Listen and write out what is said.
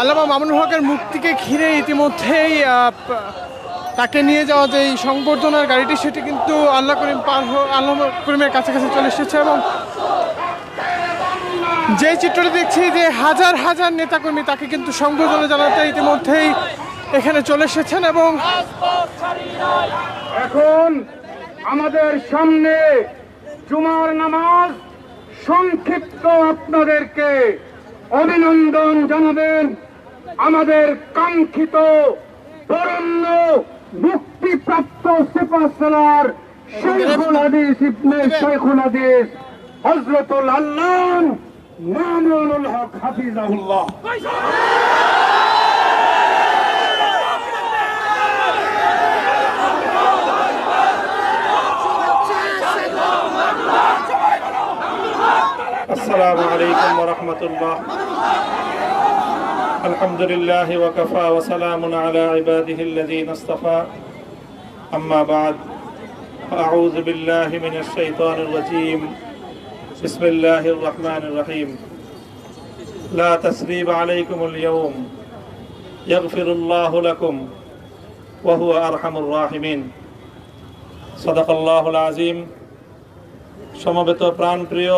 আল্লামা মামুনুল হকের মুক্তিকে ঘিরে ইতিমধ্যেই তাকে নিয়ে যাওয়া যে সংবর্ধনার গাড়িটি, সেটি কিন্তু আল্লাহ করিম পার আল্লাহ করিমের কাছাকাছি চলে এসেছে এবং যে চিত্রটি দেখছি যে হাজার হাজার নেতাকর্মী তাকে কিন্তু সংবর্ধনা জানাতে ইতিমধ্যেই এখানে চলে এসেছেন এবং এখন আমাদের সামনে জুমার নামাজ সংক্ষিপ্ত আপনাদেরকে অভিনন্দন জানাবেন আমাদের কাঙ্ক্ষিত বরণ্য মুক্তিপ্রাপ্ত সেপাসালার শেখুল হাদিস ইবনে শেখুল হাদিস হজরতুল আল্লাহ মামুনুল হক হাফিজাহুল্লাহ। السلام عليكم ورحمة الله الحمد لله وكفى وسلام على عباده الذين اصطفى أما بعد أعوذ بالله من الشيطان الرجيم بسم الله الرحمن الرحيم لا تسريب عليكم اليوم يغفر الله لكم وهو أرحم الراحمين صدق الله العظيم সমবেত প্রাণপ্রিয়